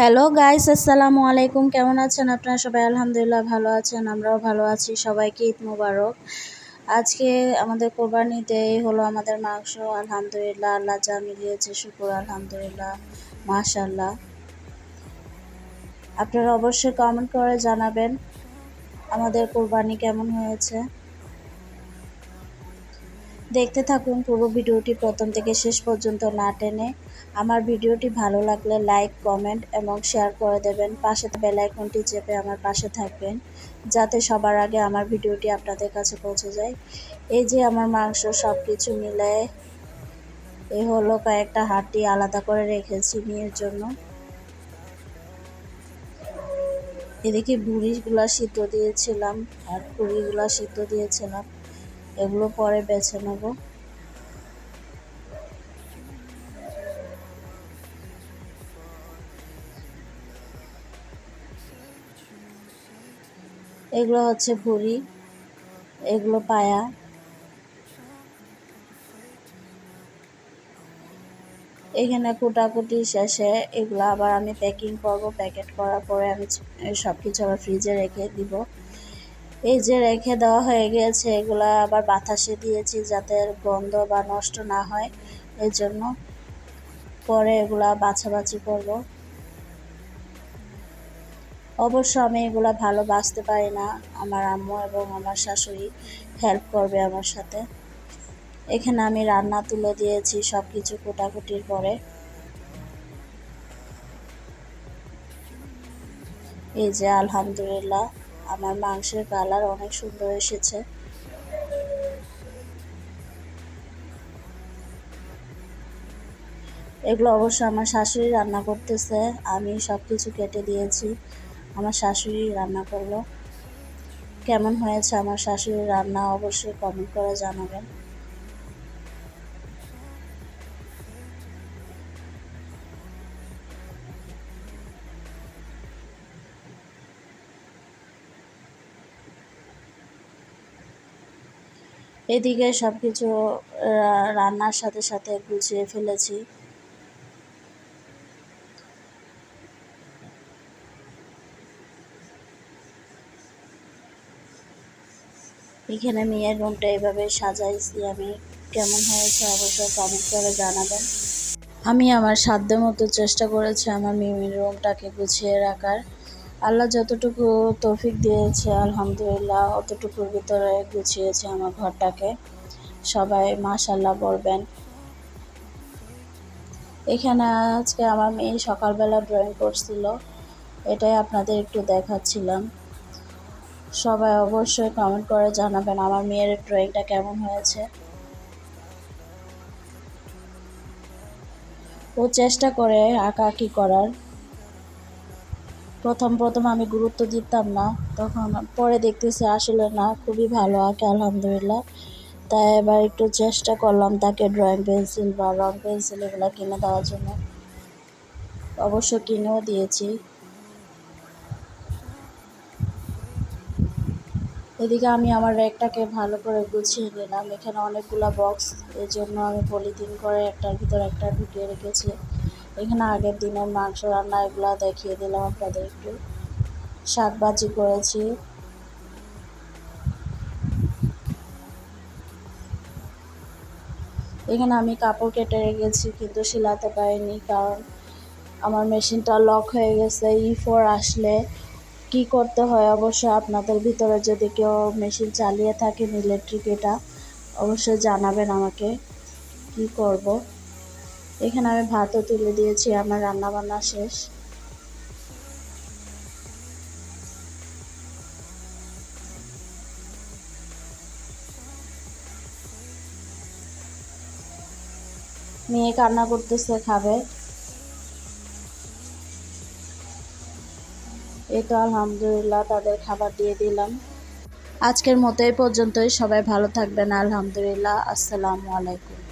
Hello guys আসসালামু আলাইকুম। কেমন আছেন আপনারা? সবাই আলহামদুলিল্লাহ ভালো আছেন, আমরাও ভালো আছি। সবাইকে ঈদ মুবারক। আজকে আমাদের কোরবানিতে হলো আমাদের মাংস। আলহামদুলিল্লাহ, আল্লাহ যা মিলিয়েছে, শুকুর, আলহামদুলিল্লাহ মাশাল্লাহ আপনারা অবশ্যই কমেন্ট করে জানাবেন আমাদের কোরবানি কেমন হয়েছে। দেখতে থাকুন পুরো ভিডিওটি প্রথম থেকে শেষ পর্যন্ত না টেনে। আমার ভিডিওটি ভালো লাগলে লাইক, কমেন্ট এবং শেয়ার করে দেবেন। পাশে বেল আইকনটি চেপে আমার পাশে থাকবেন, যাতে সবার আগে আমার ভিডিওটি আপনাদের কাছে পৌঁছে যায়। এই যে আমার মাংস সব কিছু মিলে, এ হলো কয়েকটা হাড্ডি আলাদা করে রেখেছি মেয়ের জন্য। এদিকে বুড়িগুলা সিদ্ধ দিয়েছিলাম আর পুরিগুলা সিদ্ধ দিয়েছিলাম। এগুলো পরে বেছে নেব। এগুলো হচ্ছে ভুড়ি, এগুলো পায়া। এখানে কুটাকুটি শেষে এগুলো আবার আমি প্যাকিং করব প্যাকেট করার পরে আমি সব কিছু আবার ফ্রিজে রেখে দিব। এই যে রেখে দেওয়া হয়ে গিয়েছে, এগুলো আবার বাতাসে দিয়েছি যাতে গন্ধ বা নষ্ট না হয়। এই জন্য পরে এগুলা বাছাবাছি করব। অবশ্য আমি এগুলা ভালো বাঁচতে পারি না। আমার আম্মু এবং আমার শাশুড়ি হেল্প করবে আমার সাথে। এখানে আমি রান্না তুলে দিয়েছি সব কিছু কোটাকুটির পরে। এই যে আলহামদুলিল্লাহ। আমার মাংসের কালার অনেক সুন্দর এসেছে। এগুলো অবশ্য আমার শাশুড়ি রান্না করতেছে, আমি সব কিছু কেটে দিয়েছি। আমার শাশুড়ি রান্না করল। কেমন হয়েছে আমার শাশুড়ির রান্না অবশ্যই কমেন্ট করে জানাবেন। এদিকে সব কিছু রান্নার সাথে সাথে গুছিয়ে ফেলেছি। এখানে মেয়ের রুমটা এভাবে সাজাইছি। আমি কেমন হয়েছে অবশ্যই কমেন্ট করে জানাবেন। আমি আমার সাধ্য মতো চেষ্টা করেছি আমার মেয়ের রুমটাকে গুছিয়ে রাখার। আল্লাহ যতটুকু তৌফিক দিয়েছে, আলহামদুলিল্লাহ, অতটুকুর ভিতরে গুছিয়েছে আমার ঘরটাকে। সবাই মাশাল্লাহ বলবেন। এখানে আজকে আমার মেয়ে সকালবেলা ড্রয়িং করছিল, এটাই আপনাদের একটু দেখাচ্ছিলাম। সবাই অবশ্যই কমেন্ট করে জানাবেন আমার মেয়ের ড্রয়িংটা কেমন হয়েছে। ও চেষ্টা করে আঁকা আঁকি করার। প্রথম প্রথম আমি গুরুত্ব দিতাম না। তখন পরে দেখতেছি আসলে না, খুবই ভালো আঁকে, আলহামদুলিল্লাহ। তাই এবার একটু চেষ্টা করলাম তাকে ড্রয়িং পেন্সিল বা রং পেন্সিল এগুলো কিনে দেওয়ার জন্য। অবশ্য কিনেও দিয়েছি। এদিকে আমি আমার র্যাকটাকে ভালো করে গুছিয়ে নিলাম। এখানে অনেকগুলো বক্স এই জন্য আমি পলিথিন করে একটার ভিতর একটা ঢুকিয়ে রেখেছি। এখানে আগের দিনের মাংস রান্না এগুলো দেখিয়ে দিলাম আপনাদের একটু। শাক ভাজি করেছি। এখানে আমি কাপড় কেটে রেখেছি, কিন্তু সেলাতে পারিনি কারণ আমার মেশিনটা লক হয়ে গেছে ই ফোর আসলে। কি করতে হয় অবশ্যই আপনাদের ভিতরে যদি কেউ মেশিন চালিয়ে থাকেন ইলেকট্রিক এটা, অবশ্যই জানাবেন আমাকে। কি করব? এখানে আমি ভাতও তুলে দিয়েছি, আমার রান্না বান্না শেষ। মেয়ে কান্না করতেছে, খাবে। এই তো আলহামদুলিল্লাহ, তাদের খাবার দিয়ে দিলাম। আজকের মতো এই পর্যন্তই, সবাই ভালো থাকবেন, আলহামদুলিল্লাহ, আসসালামু আলাইকুম।